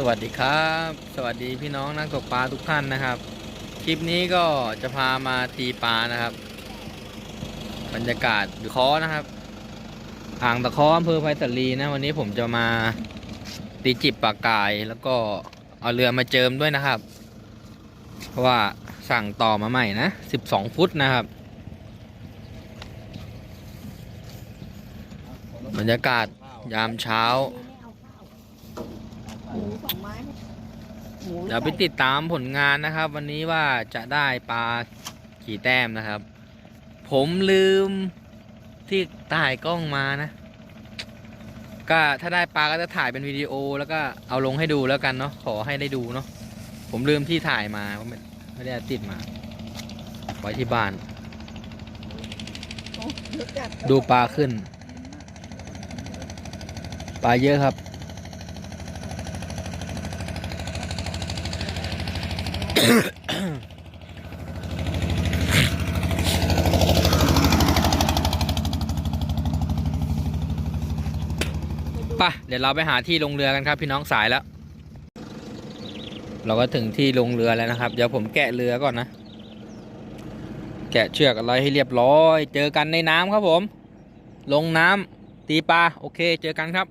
สวัสดีครับ สวัสดีพี่น้องนักตกปลาทุกท่านนะครับ คลิปนี้ก็จะพามาตีปลานะครับ บรรยากาศอยู่คอนะครับ อ่างตะเคออำเภอไผ่ตะลีนะ วันนี้ผมจะมาตีจิบปลากาย แล้วก็เอาเรือมาเจิมด้วยนะครับ เพราะว่าสั่งต่อมาใหม่นะ12ฟุตนะครับ บรรยากาศยามเช้า ไม้หมูเดี๋ยวไปติดตามผลงานนะครับ วันนี้ว่าจะได้ปลากี่แต้มนะครับ ผมลืมที่ถ่ายกล้องมานะ ก็ถ้าได้ปลาก็จะถ่ายเป็นวิดีโอแล้วก็เอาลงให้ดูแล้วกันเนาะขอให้ได้ดูเนาะผมลืมที่ถ่ายมาไม่ไม่ได้เอาติดมา ไว้ที่บ้านเยอะจัดดูปลาขึ้น ปลาเยอะครับ ป่ะเดี๋ยวเราไปหาที่ลงเรือกันครับ พี่น้องสายแล้ว เราก็ถึงที่ลงเรือแล้วนะครับ เดี๋ยวผมแกะเรือก่อนนะ แกะเชือกอะไรให้เรียบร้อย เจอกันในน้ำครับผม ลงน้ำตีปลาโอเค เจอกันครับ